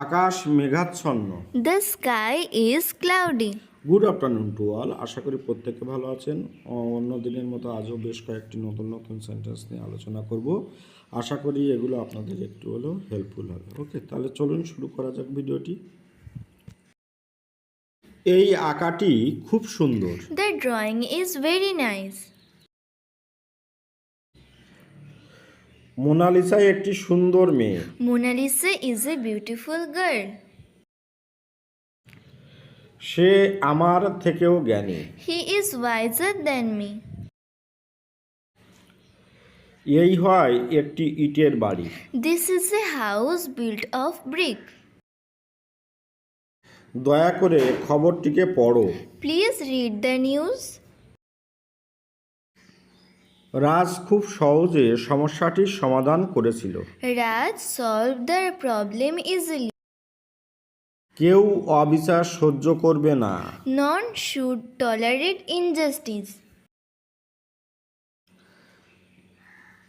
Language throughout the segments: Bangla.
আকাশ মেঘাচ্ছন্ন। The sky is cloudy. Good afternoon to all আশা করি প্রত্যেকে ভালো আছেন। অন্য দিনের মতো আজও বেশ কয়েকটি নতুন নতুন সেন্টেন্স নিয়ে আলোচনা করব। আশা করি এগুলো আপনাদের একটু হলেও হেল্পফুল হবে। ওকে তাহলে চলুন শুরু করা যাক ভিডিওটি। এই আঁকাটি খুব সুন্দর। The drawing is very nice. Mona Lisa একটি সুন্দর মেয়ে। Mona Lisa is a beautiful girl. সে আমার থেকেও জ্ঞানী। He is wiser than me. এই হয় একটি ইটের বাড়ি। This is a house built of brick. দয়া করে খবরটিকে পড়ো। Please read the news. Raj খুব সহজে সমস্যাটির সমাধান করেছিল। Raj solve the problem easily কেউ অবিচার সহ্য করবে না। নন শুড টলারেট ইনজাস্টিস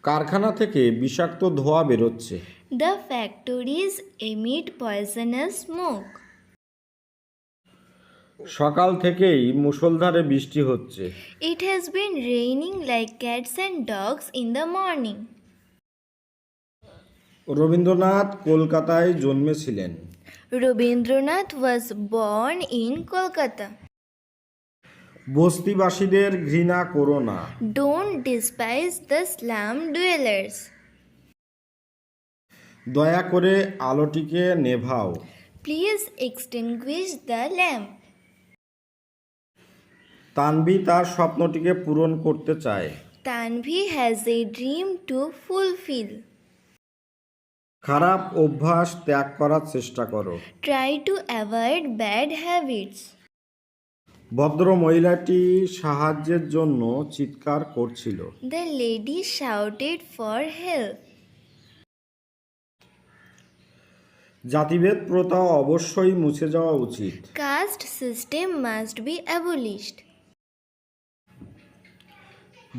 কারখানা থেকে বিষাক্ত ধোঁয়া বেরোচ্ছে। The factories emit poisonous smoke সকাল থেকেই মুসলধারে বৃষ্টি হচ্ছে। It has been raining like cats and dogs in the morning Rabindranath কলকাতায় জন্মেছিলেন। Rabindranath was born in Kolkata বস্তিবাসীদের ঘৃণা করো না। Don't despise the slum dwellers দয়া করে আলোটিকে নেভাও। Please extinguish the lamp Tanvi তার স্বপ্নটিকে পূরণ করতে চায়। Tanvi has a dream to fulfil খারাপ অভ্যাস ত্যাগ করার চেষ্টা করো। Try to avoid bad habits ভদ্র মহিলাটি সাহায্যের জন্য চিৎকার করছিল। The lady shouted for help জাতিভেদ প্রথা অবশ্যই মুছে যাওয়া উচিত। Caste system must be abolished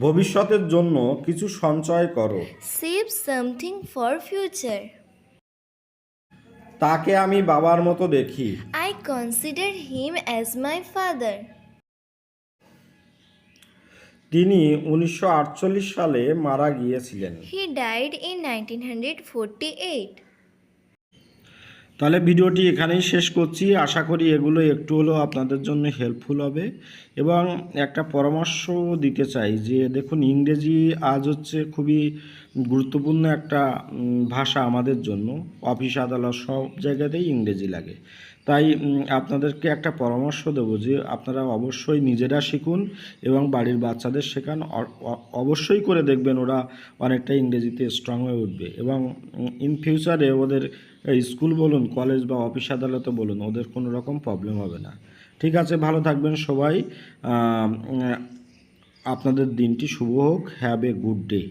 ভবিষ্যতের জন্য কিছু সঞ্চয় করো। সেভ সামথিং ফর ফিউচার তাকে আমি বাবার মতো দেখি। I consider him as my father তিনি উনিশশো আটচল্লিশ সালে মারা গিয়েছিলেন। He died in nineteen hundred forty eight তাহলে ভিডিওটি এখানেই শেষ করছি। আশা করি এগুলো একটু হলেও আপনাদের জন্য হেল্পফুল হবে। এবং একটা পরামর্শ দিতে চাই যে, দেখুন, ইংরেজি আজ হচ্ছে খুবই গুরুত্বপূর্ণ একটা ভাষা আমাদের জন্য। অফিস, আদালত সব জায়গাতেই ইংরেজি লাগে। তাই আপনাদেরকে একটা পরামর্শ দেবো যে, আপনারা অবশ্যই নিজেরা শিখুন এবং বাড়ির বাচ্চাদের শেখান। অবশ্যই করে দেখবেন ওরা অনেকটা ইংরেজিতে স্ট্রং হয়ে উঠবে। এবং ইন ফিউচারে ওদের স্কুল বলুন, কলেজ বা অফিস আদালতে বলুন, ওদের কোনো রকম প্রবলেম হবে না। ঠিক আছে, ভালো থাকবেন সবাই। আপনাদের দিনটি শুভ হোক হ্যাভ এ গুড ডে